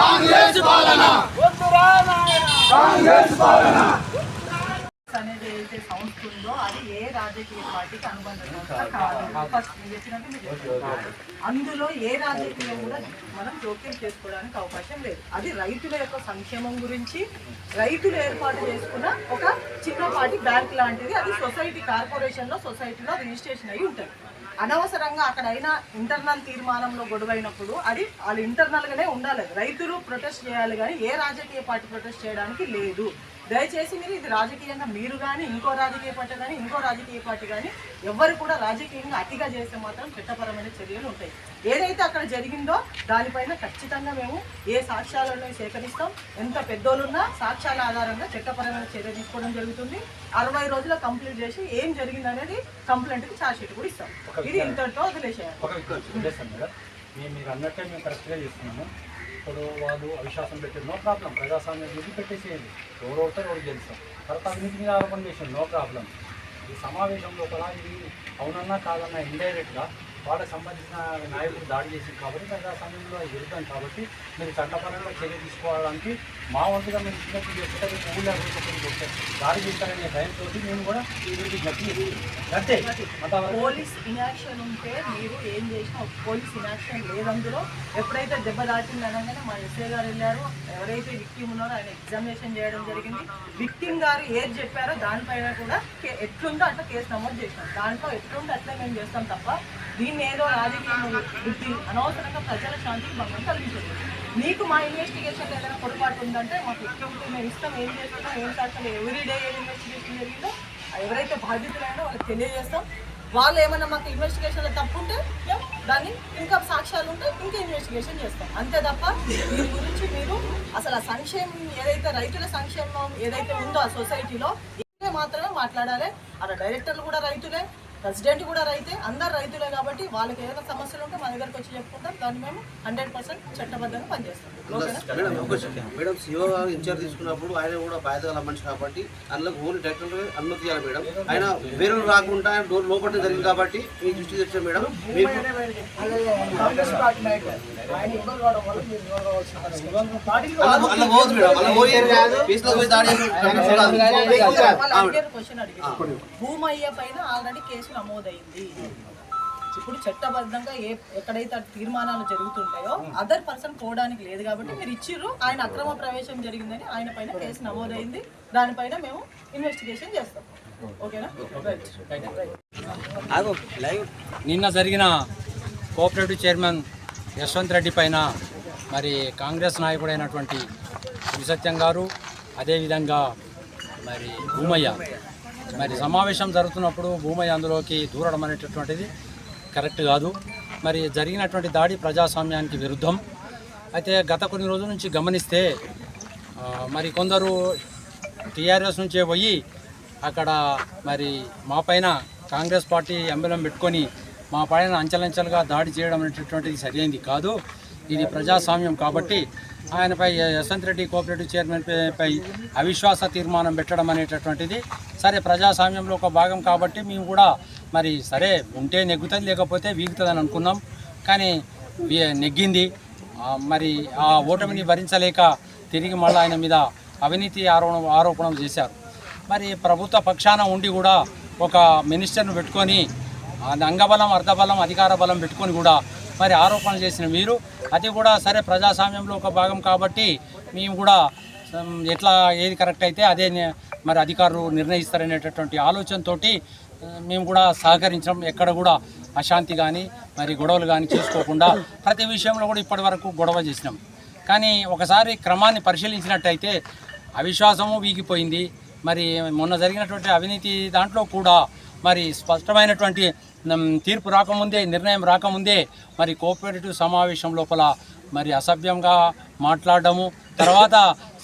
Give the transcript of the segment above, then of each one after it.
కాంగ్రెస్ పాలన వద్దురా నాయన కాంగ్రెస్ పాలన అనేది ఏదైతే సంస్థ ఉందో అది ఏ రాజకీయ పార్టీకి అనుబంధ సంస్థ కాదు ఫస్ట్ నేను చెప్పినట్టు మీరు చెప్తున్నారు. అందులో ఏ రాజకీయం కూడా మనం జోక్యం చేసుకోవడానికి అవకాశం లేదు. అది రైతుల యొక్క సంక్షేమం గురించి రైతులు ఏర్పాటు చేసుకున్న ఒక చిన్నపాటి బ్యాంక్ లాంటిది. అది సొసైటీ కార్పొరేషన్లో సొసైటీలో రిజిస్ట్రేషన్ అయి ఉంటుంది. అనవసరంగా అక్కడ అయినా ఇంటర్నల్ తీర్మానంలో గొడవైనప్పుడు అది వాళ్ళు ఇంటర్నల్గానే ఉండాలి. రైతులు ప్రొటెస్ట్ చేయాలి కానీ ఏ రాజకీయ పార్టీ ప్రొటెస్ట్ చేయడానికి లేదు. దయచేసి మీరు ఇది రాజకీయంగా మీరు కానీ ఇంకో రాజకీయ పార్టీ కానీ ఇంకో రాజకీయ పార్టీ కానీ ఎవరు కూడా రాజకీయంగా అతిగా చేస్తే మాత్రం చట్టపరమైన చర్యలు ఉంటాయి. ఏదైతే అక్కడ జరిగిందో దానిపైన ఖచ్చితంగా మేము ఏ సాక్ష్యాలను సేకరిస్తాం ఎంత పెద్దోళ్ళున్నా సాక్ష్యాల ఆధారంగా చట్టపరమైన చర్య తీసుకోవడం జరుగుతుంది. అరవై రోజుల కంప్లీట్ చేసి ఏం జరిగింది అనేది కంప్లైంట్కి ఛార్జ్ షీట్ కూడా ఇస్తాం. ఇది ఇంతటితో వదిలేసేయాలి. మీరు అన్నట్టే మేము కరెక్ట్గా చేస్తున్నాము. ఇప్పుడు వాళ్ళు అవిశ్వాసం పెట్టారు. No problem. ప్రజాస్వామ్యం గురించి పెట్టేసేయండి. ఎవరు అవుతారు ఎవరు గెలుస్తాం తర్వాత అవినీతి మీద ఆరోపణ చేసాం నో ప్రాబ్లం. ఈ సమావేశంలో కూడా ఇది అవునన్నా కాదన్నా ఇండైరెక్ట్గా వాళ్ళకు సంబంధించిన నాయకులు దాడి చేసింది కాబట్టి తన సమయంలో వెళ్తాం కాబట్టి మీరు చట్టపరంగా చర్య తీసుకోవడానికి మా వంతుగా మేము చిన్నప్పుడు చేస్తే ఊళ్ళో అభివృద్ధి దాడి చేస్తారనే భయంతో మేము కూడా వీరికి గట్టి గట్టే పోలీస్ ఇనాక్షన్ ఉంటే మీరు ఏం చేసినా పోలీస్ ఇనాక్షన్ లేదందులో ఎప్పుడైతే దెబ్బ దాటింది అనగానే మా ఎస్ఏ గారు వెళ్ళారు. ఎవరైతే విక్టిమ్ ఉన్నారో ఆయన ఎగ్జామినేషన్ చేయడం జరిగింది. విక్టిమ్ గారు ఏది చెప్పారో దానిపైన కూడా కే- ఎట్లుందో అట్లా కేసు నమోదు చేసినాం దాంట్లో ఎట్లుందో అట్లా మేము చేస్తాం తప్ప దీన్ని ఏదో రాజకీయ వృత్తి అనవసరంగా ప్రజల శాంతికి భంగం కలిగించదు. మీకు మా ఇన్వెస్టిగేషన్ ఏదైనా పొరపాటు ఉందంటే మాకు ఎక్కువ మేము ఇష్టం ఏం చేస్తున్నాం ఏం సాక్షాలు ఎవ్రీడే ఏం ఇన్వెస్టిగేషన్ జరిగిందో ఎవరైతే బాధితులైనా వాళ్ళకి తెలియజేస్తాం. వాళ్ళు ఏమైనా మాకు ఇన్వెస్టిగేషన్లో తప్పు ఉంటే మేము దాన్ని ఇంకా సాక్ష్యాలు ఉంటే ఇంకా ఇన్వెస్టిగేషన్ చేస్తాం. అంతే తప్ప దీని గురించి మీరు అసలు ఆ సంక్షేమం ఏదైతే రైతుల సంక్షేమం ఏదైతే ఉందో ఆ సొసైటీలో ఇదే మాత్రమే మాట్లాడాలి. అక్కడ డైరెక్టర్లు కూడా రైతులే. ప్రెసిడెంట్ కూడా రైతే అందరు రైతులే కాబట్టి వాళ్ళకి ఏదైనా సమస్యలు ఉంటే మా దగ్గరకు వచ్చి చెప్పుకుంటాం. దాన్ని మేము హండ్రెడ్ పర్సెంట్ చట్టబద్ధంగా పనిచేస్తాం. మేడం సీఓ గారు ఇన్ఛార్జ్ తీసుకున్నప్పుడు ఆయన కూడా బాధ్యత గల మనిషి కాబట్టి అందులో ఓన్లీ డైరెక్టర్ అనుమతి ఇవ్వాలి మేడం. ఆయన వేరే రాకుండా ఆయన డోర్ లోపల జరిగింది కాబట్టి మీ దృష్టి తెచ్చాం మేడం. భూమయ్య పైన ఆల్రెడీ కేసు నమోదైంది. ఇప్పుడు చట్టబద్ధంగా ఏ ఎక్కడైతే తీర్మానాలు జరుగుతుంటాయో అదర్ పర్సన్ పోవడానికి లేదు కాబట్టి మీరు ఇచ్చిర్రు ఆయన అక్రమ ప్రవేశం జరిగిందని ఆయన పైన కేసు నమోదైంది. దానిపైన మేము ఇన్వెస్టిగేషన్ చేస్తాం. ఓకేనా? రైట్ నిన్న జరిగిన కోఆపరేటివ్ చైర్మన్ యశ్వంత్ రెడ్డి పైన మరి కాంగ్రెస్ నాయకుడైనటువంటి సత్యం గారు అదేవిధంగా మరి భూమయ్య. మరి సమావేశం జరుగుతున్నప్పుడు భూమయ్య అందులోకి దూరడం అనేటటువంటిది కరెక్ట్ కాదు. మరి జరిగినటువంటి దాడి ప్రజాస్వామ్యానికి విరుద్ధం. అయితే గత కొన్ని రోజుల నుంచి గమనిస్తే మరి కొందరు టీఆర్ఎస్ నుంచే పోయి అక్కడ మరి మా పైన కాంగ్రెస్ పార్టీ ఎంబలం పెట్టుకొని మా పైన అంచెలంచెలుగా దాడి చేయడం అనేటటువంటిది సరైనది కాదు. ఇది ప్రజాస్వామ్యం కాబట్టి ఆయనపై యశ్వంత్ రెడ్డి కోఆపరేటివ్ చైర్మన్ పై- అవిశ్వాస తీర్మానం పెట్టడం అనేటటువంటిది. సరే ప్రజాస్వామ్యంలో ఒక భాగం కాబట్టి మేము కూడా మరి సరే ఉంటే నెగ్గుతుంది లేకపోతే వీగుతుందని అనుకున్నాం. కానీ నెగ్గింది. మరి ఆ ఓటమిని భరించలేక తిరిగి మళ్ళీ ఆయన మీద అవినీతి ఆరోపణ ఆరోపణలు చేశారు. మరి ప్రభుత్వ పక్షాన ఉండి కూడా ఒక మినిస్టర్ను పెట్టుకొని అంగబలం అర్ధబలం అధికార బలం పెట్టుకొని కూడా మరి ఆరోపణలు చేసిన మీరు అది కూడా సరే ప్రజాస్వామ్యంలో ఒక భాగం కాబట్టి మేము కూడా ఎట్లా ఏది కరెక్ట్ అయితే అదే మరి అధికారులు నిర్ణయిస్తారనేటటువంటి ఆలోచనతోటి మేము కూడా సహకరించడం ఎక్కడ కూడా అశాంతి కానీ మరి గొడవలు కానీ చేసుకోకుండా ప్రతి విషయంలో కూడా ఇప్పటి వరకు గొడవ చేసినాం. కానీ ఒకసారి క్రమాన్ని పరిశీలించినట్టయితే అవిశ్వాసము వీగిపోయింది. మరి మొన్న జరిగినటువంటి అవినీతి దాంట్లో కూడా మరి స్పష్టమైనటువంటి తీర్పు రాకముందే నిర్ణయం రాకముందే మరి కోఆపరేటివ్ సమావేశం లోపల మరి అసభ్యంగా మాట్లాడము తర్వాత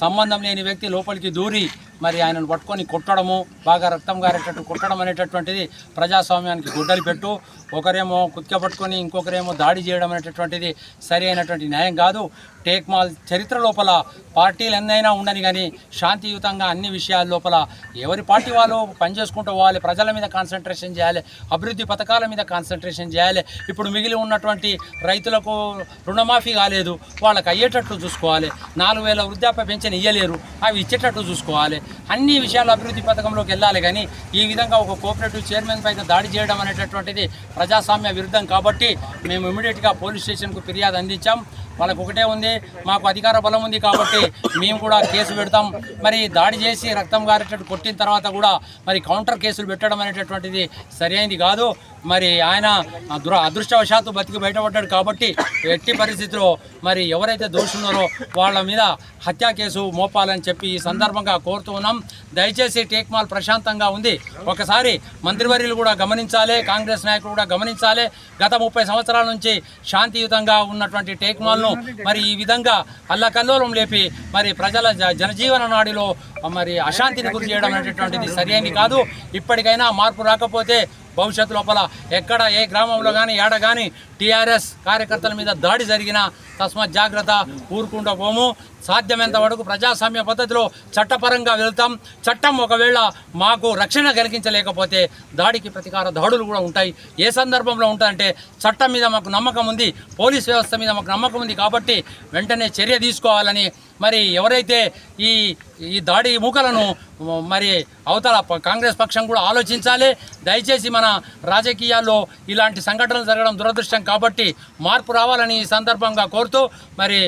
సంబంధం లేని వ్యక్తి లోపలికి దూరి మరి ఆయనను పట్టుకొని కొట్టడము బాగా రక్తం గారేటట్టు కొట్టడం అనేటటువంటిది ప్రజాస్వామ్యానికి గుడ్డలు పెట్టు. ఒకరేమో కుత్క పట్టుకొని ఇంకొకరేమో దాడి చేయడం అనేటటువంటిది సరి అయినటువంటి న్యాయం కాదు. టేక్ మాల్ చరిత్ర లోపల పార్టీలు ఎన్నైనా ఉండని కానీ శాంతియుతంగా అన్ని విషయాల లోపల ఎవరి పార్టీ వాళ్ళు పనిచేసుకుంటూ పోవాలి ప్రజల మీద కాన్సన్ట్రేషన్ చేయాలి అభివృద్ధి పథకాల మీద కాన్సన్ట్రేషన్ చేయాలి. ఇప్పుడు మిగిలి ఉన్నటువంటి రైతులకు రుణమాఫీ కాలేదు వాళ్ళకి అయ్యేటట్లు చూసుకోవాలి. నాలుగు వేల వృద్ధాప్య పెన్షన్ ఇయ్యలేరు అవి ఇచ్చేటట్టు చూసుకోవాలి. అన్ని విషయాలు అభివృద్ధి పథకంలోకి వెళ్ళాలి. కానీ ఈ విధంగా ఒక కోఆపరేటివ్ చైర్మన్ పైన దాడి చేయడం అనేటటువంటిది ప్రజాస్వామ్య విరుద్ధం కాబట్టి మేము ఇమీడియట్గా పోలీస్ స్టేషన్కు ఫిర్యాదు అందించాం. వాళ్ళకు ఒకటే ఉంది. మాకు అధికార బలం ఉంది కాబట్టి మేము కూడా కేసు పెడతాం. మరి దాడి చేసి రక్తం గారేటట్టు కొట్టిన తర్వాత కూడా మరి కౌంటర్ కేసులు పెట్టడం అనేటటువంటిది సరైనది కాదు. మరి ఆయన దుర అదృష్టవశాత్తు బతికి బయటపడ్డాడు కాబట్టి ఎట్టి పరిస్థితిలో మరి ఎవరైతే దోషున్నారో వాళ్ళ మీద హత్యా కేసు మోపాలని చెప్పి ఈ సందర్భంగా కోరుతూ ఉన్నాం. దయచేసి టేక్మాల్ ప్రశాంతంగా ఉంది. ఒకసారి మంత్రివర్యులు కూడా గమనించాలి కాంగ్రెస్ నాయకులు కూడా గమనించాలి. గత ముప్పై సంవత్సరాల నుంచి శాంతియుతంగా ఉన్నటువంటి టేక్మాల్ను మాల్ను మరి ఈ విధంగా అల్లకల్లోలం లేపి మరి ప్రజల జ- జనజీవన నాడిలో మరి అశాంతిని గురి చేయడం అనేటటువంటిది సరైనది కాదు. ఇప్పటికైనా మార్పు రాకపోతే భవిష్యత్తు లోపల ఎక్కడ ఏ గ్రామంలో కానీ ఏడ కానీ టీఆర్ఎస్ కార్యకర్తల మీద దాడి జరిగినా తస్మాత్ జాగ్రత్త ఊరుకుంటూ పోము. సాధ్యమైనంత వరకు ప్రజాస్వామ్య పద్ధతిలో చట్టపరంగా వెళ్తాం. చట్టం ఒకవేళ మాకు రక్షణ కలిగించలేకపోతే దాడికి ప్రతీకార దాడులు కూడా ఉంటాయి. ఏ సందర్భంలో ఉంటాయంటే చట్టం మీద మాకు నమ్మకం ఉంది పోలీస్ వ్యవస్థ మీద మాకు నమ్మకం ఉంది కాబట్టి వెంటనే చర్య తీసుకోవాలని మరి ఎవరైతే ఈ ఈ దాడి మూకలను మరి అవతల కాంగ్రెస్ పక్షం కూడా ఆలోచించాలి. దయచేసి మన రాజకీయాల్లో ఇలాంటి సంఘటనలు జరగడం దురదృష్టం కాబట్టి మార్పు రావాలని ఈ సందర్భంగా కోరుతూ మరి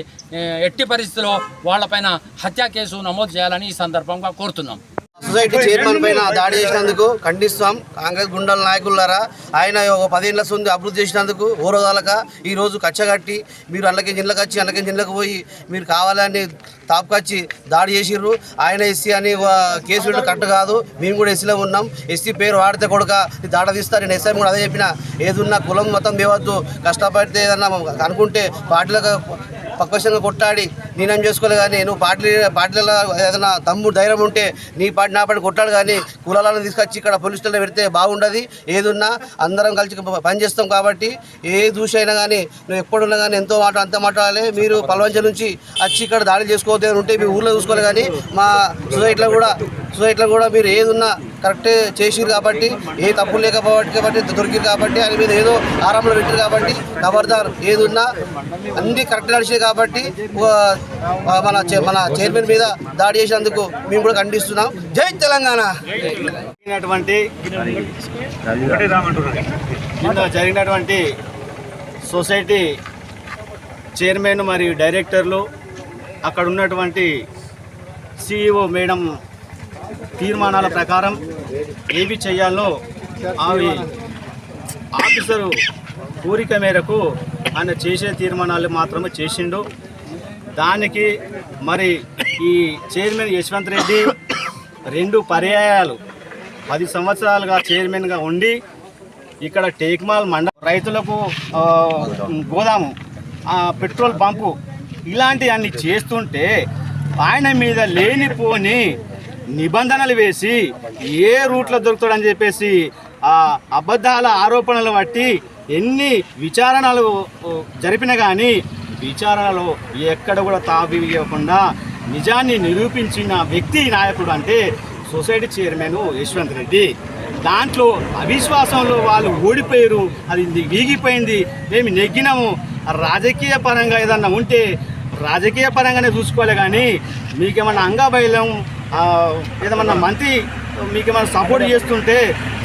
ఎట్టి పరిస్థితుల్లో వాళ్ళపైన హత్యా కేసు నమోదు చేయాలని ఈ సందర్భంగా కోరుతున్నాం. సొసైటీ చైర్మన్ పైన దాడి చేసినందుకు ఖండిస్తాం. కాంగ్రెస్ గుండెల నాయకులారా ఆయన ఒక పదేళ్ళ సొంది అభివృద్ధి చేసినందుకు ఓరోదాలక ఈరోజు కచ్చగట్టి మీరు అల్లకి జిల్లకు వచ్చి అల్లకి జిల్లకు పోయి మీరు కావాలని తాపుకొచ్చి దాడి చేసిర్రు. ఆయన ఎస్సీ అని కేసులు కేసు కాదు. మేము కూడా ఎస్సీలో ఉన్నాం. ఎస్సీ పేరు వాడితే కొడుక దాడ తీస్తారు. నేను ఎస్ఐ కూడా అదే చెప్పిన. ఏదున్నా కులం మొత్తం దేవద్దు కష్టపడితే ఏదన్నా అనుకుంటే పార్టీలకు పక్కవశంగా కొట్టాడి నేనేం చేసుకోలే కానీ నువ్వు పార్టీ పార్టీలలో ఏదైనా తమ్ముడు ధైర్యం ఉంటే నీ పాటి నా పాటి కొట్టాడు కానీ కులాలను తీసుకొచ్చి ఇక్కడ పోలీస్ పెడితే బాగుండదు. ఏదున్నా అందరం కలిసి పని చేస్తాం కాబట్టి ఏ దూషైనా అయినా కానీ నువ్వు ఎప్పుడున్నా కానీ ఎంతో మాట అంత మాట్లాడాలి మీరు పలవంచ నుంచి వచ్చి ఇక్కడ దాడి చేసుకోవద్దని ఉంటే మీ ఊర్లో చూసుకోవాలి కానీ మా సొసైటీలో కూడా సొసైటీలో కూడా మీరు ఏది ఉన్నా కరెక్టే చేసిరు కాబట్టి ఏ తప్పు లేకపోతే కాబట్టి దొరికిరు కాబట్టి ఆయన మీద ఏదో ఆరంభంలో పెట్టారు కాబట్టి ఖబర్దార్ ఏది ఉన్నా అన్ని కరెక్ట్ నడిచాయి కాబట్టి మన చే- మన చైర్మన్ మీద దాడి చేసినందుకు మేము కూడా ఖండిస్తున్నాం. జై తెలంగాణ! జరిగినటువంటి జరిగినటువంటి సొసైటీ చైర్మన్ మరియు డైరెక్టర్లు అక్కడ ఉన్నటువంటి సిఇఓ మేడం తీర్మానాల ప్రకారం ఏవి చేయాలో అవి ఆఫీసరు కోరిక మేరకు ఆయన చేసే తీర్మానాలు మాత్రమే చేసిండు. దానికి మరి ఈ చైర్మన్ యశ్వంత్ రెడ్డి రెండు పర్యాయాలు పది సంవత్సరాలుగా చైర్మన్గా ఉండి ఇక్కడ టేక్మాల్ మండ రైతులకు గోదాము ఆ, పెట్రోల్ పంపు ఇలాంటివన్నీ చేస్తుంటే ఆయన మీద లేనిపోని నిబంధనలు వేసి ఏ రూట్లో దొరుకుతాడని చెప్పేసి ఆ అబద్ధాల ఆరోపణలు బట్టి ఎన్ని విచారణలు జరిపిన కానీ విచారణలో ఎక్కడ కూడా తావివ్వకుండా నిజాన్ని నిరూపించిన వ్యక్తి నాయకుడు అంటే సొసైటీ చైర్మన్ యశ్వంత్ రెడ్డి. దాంట్లో అవిశ్వాసంలో వాళ్ళు ఓడిపోయారు అది వీగిపోయింది మేము నెగ్గినాము. రాజకీయ పరంగా ఏదన్నా ఉంటే రాజకీయ పరంగానే చూసుకోవాలి కానీ మీకేమన్నా అంగబైలం ఏదమన్నా మంత్రి ఏమైనా సపోర్ట్ చేస్తుంటే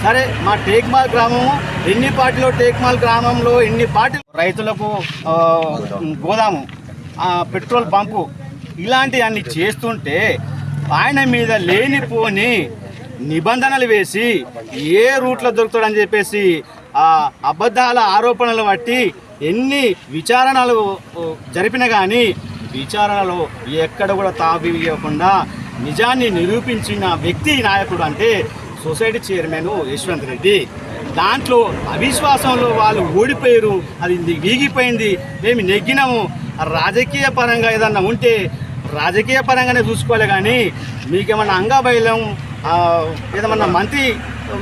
సరే మా టేక్మాల్ గ్రామము ఎన్ని పార్టీలో టేక్మాల్ గ్రామంలో ఎన్ని పార్టీ రైతులకు గోదాము పెట్రోల్ పంపు ఇలాంటివన్నీ చేస్తుంటే ఆయన మీద లేనిపోని నిబంధనలు వేసి ఏ రూట్లో దొరుకుతాడని చెప్పేసి ఆ అబద్ధాల ఆరోపణలు బట్టి ఎన్ని విచారణలు జరిపిన కానీ విచారణలో ఎక్కడ కూడా తావివ్వకుండా నిజాన్ని నిరూపించిన వ్యక్తి నాయకుడు అంటే సొసైటీ చైర్మన్ యశ్వంత్ రెడ్డి. దాంట్లో అవిశ్వాసంలో వాళ్ళు ఓడిపోయారు అది వీగిపోయింది మేము నెగ్గినాము. రాజకీయ పరంగా ఏదన్నా ఉంటే రాజకీయ పరంగానే చూసుకోవాలి కానీ మీకేమన్నా అంగబైలం ఏదమన్నా మంత్రి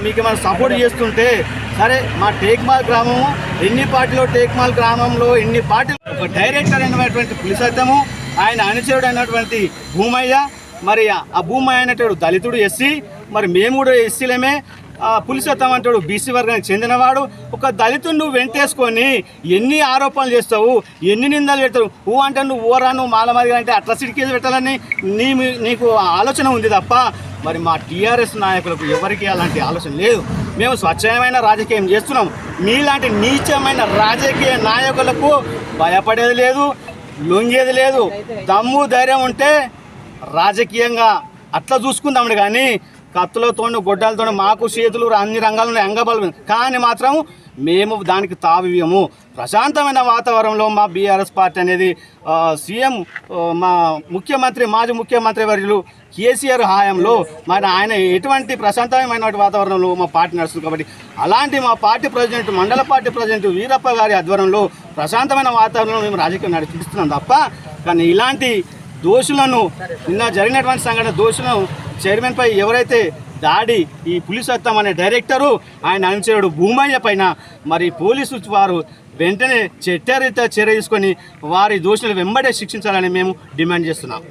మీకేమన్నా సపోర్ట్ చేస్తుంటే సరే మా టేక్మాల్ గ్రామము ఎన్ని పార్టీలో టేక్మాల్ గ్రామంలో ఎన్ని పార్టీలు ఒక డైరెక్టర్ అయినటువంటి పులిసత్తము ఆయన అనుచరుడు అయినటువంటి భూమయ్య మరి ఆ భూమా అనేటాడు దళితుడు ఎస్సీ మరి మేము కూడా ఎస్సీలమే. పులిసత్తం అంటాడు బీసీ వర్గానికి చెందినవాడు. ఒక దళితుడు నువ్వు వెంటేసుకొని ఎన్ని ఆరోపణలు చేస్తావు ఎన్ని నిందలు పెడతావు ఊ అంటే నువ్వు ఊరా నువ్వు మాలమాదిగా అంటే అట్రాసిటీ కేసు పెట్టాలని నీ నీకు ఆలోచన ఉంది తప్ప మరి మా టీఆర్ఎస్ నాయకులకు ఎవరికి అలాంటి ఆలోచన లేదు. మేము స్వచ్ఛమైన రాజకీయం చేస్తున్నాం. మీలాంటి నీచమైన రాజకీయ నాయకులకు భయపడేది లేదు లొంగేది లేదు. దమ్ము ధైర్యం ఉంటే రాజకీయంగా అట్లా చూసుకుందాం కానీ కత్తులతో గొడ్డలతో మాకు చేతులు అన్ని రంగాలను అంగబలం. కానీ మాత్రం మేము దానికి తావివ్యము ప్రశాంతమైన వాతావరణంలో మా బీఆర్ఎస్ పార్టీ అనేది సీఎం మా ముఖ్యమంత్రి మాజీ ముఖ్యమంత్రి వర్యులు కేసీఆర్ హాయంలో మరి ఆయన ఎటువంటి ప్రశాంతమైన వాతావరణంలో మా పార్టీ నడుస్తుంది కాబట్టి అలాంటి మా పార్టీ ప్రెసిడెంట్ మండల పార్టీ ప్రెసిడెంట్ వీరప్ప గారి ఆధ్వర్యంలో ప్రశాంతమైన వాతావరణంలో మేము రాజకీయం నడిపిస్తున్నాం తప్ప కానీ ఇలాంటి దోషులను నిన్న జరిగినటువంటి సంఘటన దోషులను చైర్మన్ పై ఎవరైతే దాడి ఈ పులిసత్తం అనే డైరెక్టరు ఆయన అనుచరుడు భూమయ్య పైన మరి పోలీసు వారు వెంటనే చట్టరీత్యా చర్య తీసుకొని వారి దోషులు వెంబడే శిక్షించాలని మేము డిమాండ్ చేస్తున్నాం.